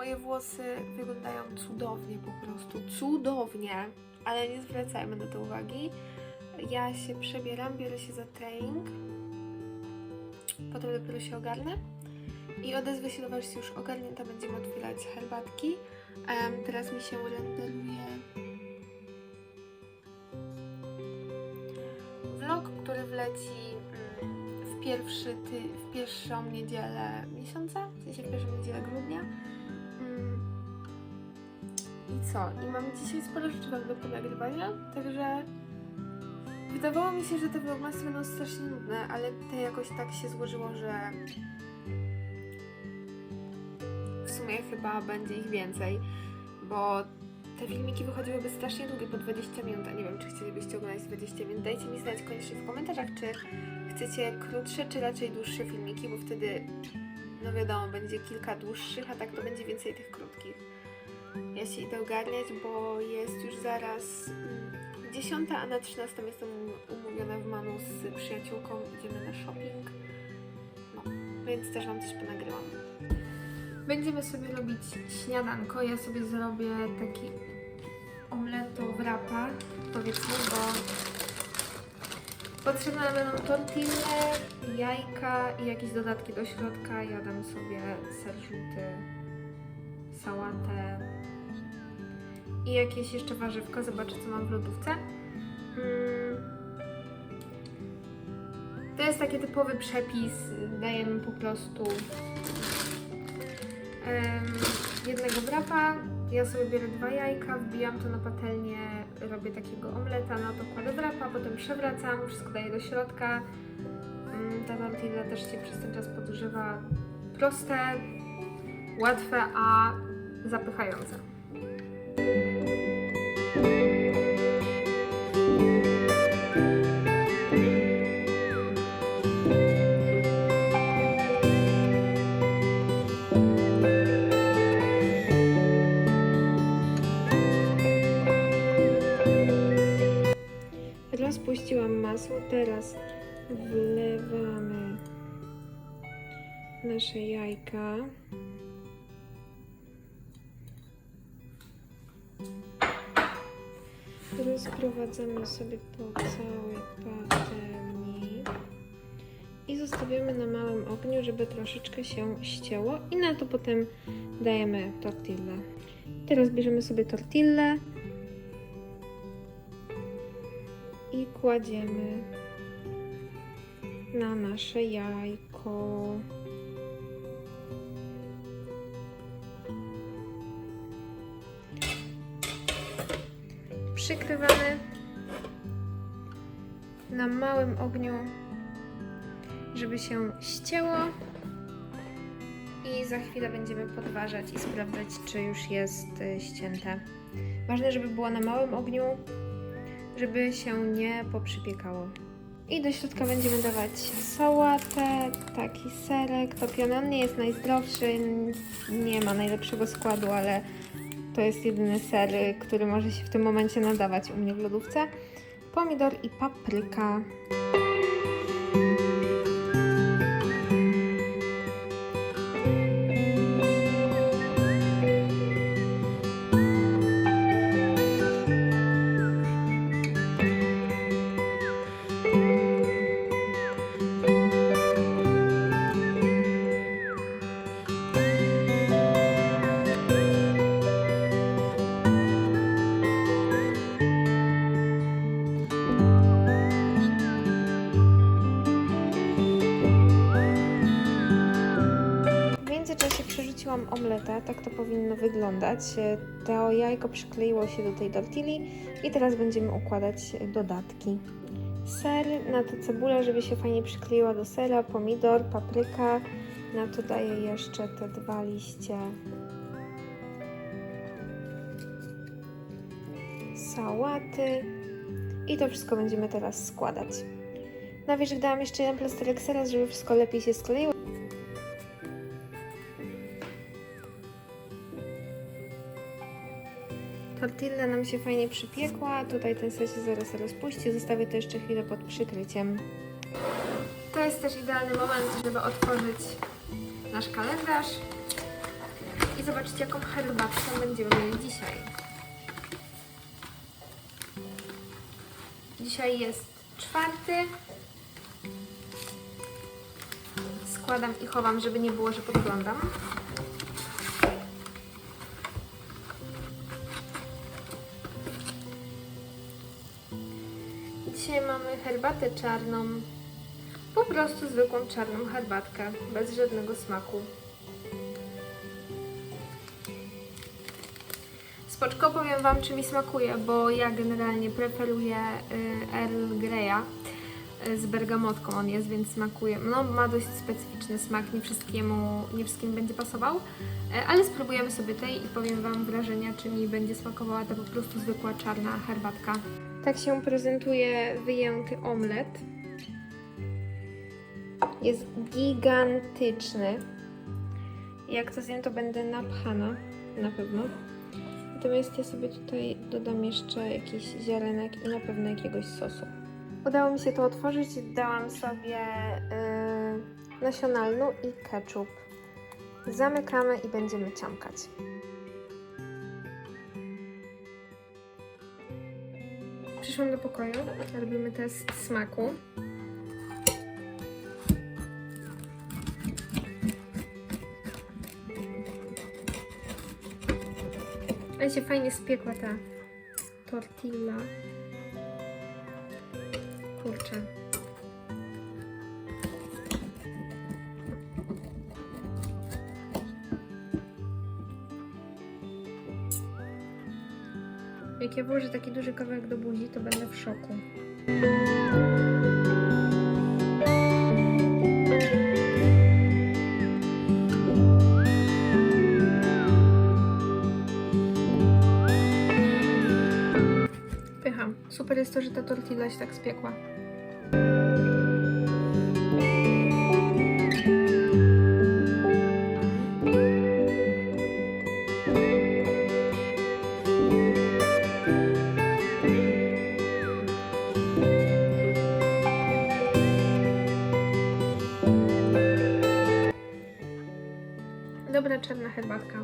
Moje włosy wyglądają cudownie, po prostu cudownie, ale nie zwracajmy na to uwagi. Ja się przebieram, biorę się za trening, potem dopiero się ogarnę i odezwę się do Was już ogarnięta, będziemy otwierać herbatki. Em, teraz mi się renderuje vlog, który wleci mm, w, pierwszy ty, w pierwszą niedzielę miesiąca, w sensie w pierwszą niedzielę grudnia. I co? I mam dzisiaj sporo rzeczy do ponagrywania, także wydawało mi się, że te vlogmasy będą strasznie nudne, ale te jakoś tak się złożyło, że w sumie chyba będzie ich więcej, bo te filmiki wychodziłyby strasznie długie, po 20 minut, a nie wiem, czy chcielibyście oglądać 20 minut. Dajcie mi znać koniecznie w komentarzach, czy chcecie krótsze, czy raczej dłuższe filmiki, bo wtedy, no wiadomo, będzie kilka dłuższych, a tak to będzie więcej tych krótkich. Ja się idę ogarniać, bo jest już zaraz mm, 10, a na 13 jestem umówiona w Manu z przyjaciółką, idziemy na shopping. No, więc też Wam coś ponagrywam. Będziemy sobie robić śniadanko. Ja sobie zrobię taki omleto wrapa, powiedzmy, bo potrzebne będą tortille, jajka i jakieś dodatki do środka. Ja dam sobie ser żółty, sałatę i jakieś jeszcze warzywko. Zobaczę, co mam w lodówce. Mm. To jest taki typowy przepis. Dajemy po prostu jednego wrapa. Ja sobie biorę dwa jajka, wbijam to na patelnię, robię takiego omleta, na to kładę wrapa, potem przewracam, wszystko daję do środka. Mm, Ta tortilla też się przez ten czas podgrzewa. Proste, łatwe, a zapychające. Nasze jajka. Rozprowadzamy sobie po całej patelni i zostawiamy na małym ogniu, żeby troszeczkę się ścięło i na to potem dajemy tortillę. Teraz bierzemy sobie tortillę i kładziemy na nasze jajko. Przykrywamy na małym ogniu, żeby się ścięło. I za chwilę będziemy podważać i sprawdzać, czy już jest y, ścięte. Ważne, żeby było na małym ogniu, żeby się nie poprzypiekało. I do środka będziemy dawać sałatę, taki serek topiony. On nie jest najzdrowszy, nie ma najlepszego składu, ale to jest jedyny ser, który może się w tym momencie nadawać u mnie w lodówce. Pomidor i papryka. Omletę, tak to powinno wyglądać. To jajko przykleiło się do tej tortilli i teraz będziemy układać dodatki. Ser, na to cebula, żeby się fajnie przykleiła do sera, pomidor, papryka. Na to daję jeszcze te dwa liście sałaty i to wszystko będziemy teraz składać. Na wierzch dałam jeszcze jeden plasterek sera, żeby wszystko lepiej się skleiło. Tortilla nam się fajnie przypiekła, tutaj ten się zaraz rozpuści, zostawię to jeszcze chwilę pod przykryciem. To jest też idealny moment, żeby otworzyć nasz kalendarz i zobaczcie, jaką herbatkę będziemy mieli dzisiaj. Dzisiaj jest czwarty. Składam i chowam, żeby nie było, że podglądam. Herbatę czarną. Po prostu zwykłą czarną herbatkę, bez żadnego smaku. Spoczko powiem Wam, czy mi smakuje, bo ja generalnie preferuję y, Earl Greya z bergamotką on jest, więc smakuje. No, ma dość specyficzny smak, nie wszystkiemu, nie wszystkim będzie pasował, y, ale spróbujemy sobie tej i powiem Wam wrażenia, czy mi będzie smakowała ta po prostu zwykła czarna herbatka. Tak się prezentuje wyjęty omlet. Jest gigantyczny. Jak to zjem, to będę napchana na pewno. Natomiast ja sobie tutaj dodam jeszcze jakiś ziarenek i na pewno jakiegoś sosu. Udało mi się to otworzyć. Dałam sobie yy, nasionalnu i ketchup. Zamykamy i będziemy ciamkać. Przyszłam do pokoju. Robimy test smaku. Ale się fajnie spiekła ta tortilla. Jak ja włożę taki duży kawałek do buzi, to będę w szoku. Pycha. Super jest to, że ta tortilla się tak spiekła. Dobra czarna herbatka.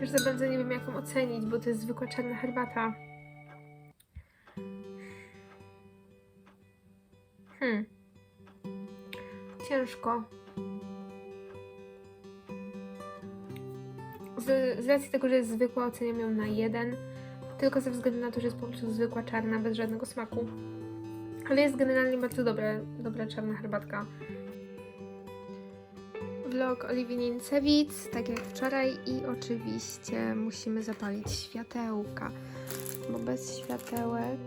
Też za bardzo nie wiem, jak ją ocenić, bo to jest zwykła czarna herbata. Hmm. Ciężko. Z, z racji tego, że jest zwykła, oceniam ją na jeden. Tylko ze względu na to, że jest po prostu zwykła czarna, bez żadnego smaku. Ale jest generalnie bardzo dobra, dobra czarna herbatka. Vlog Oliwii Niemcewic, tak jak wczoraj i oczywiście musimy zapalić światełka, bo bez światełek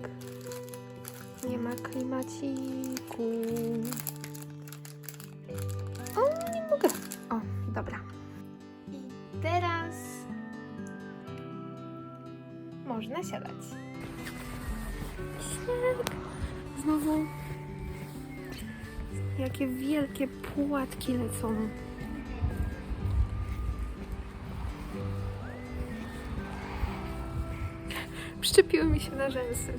nie ma klimaciku. O, nie mogę. O, dobra. I teraz można siadać. Znowu jakie wielkie płatki lecą. Przyczepiły mi się na rzęsy.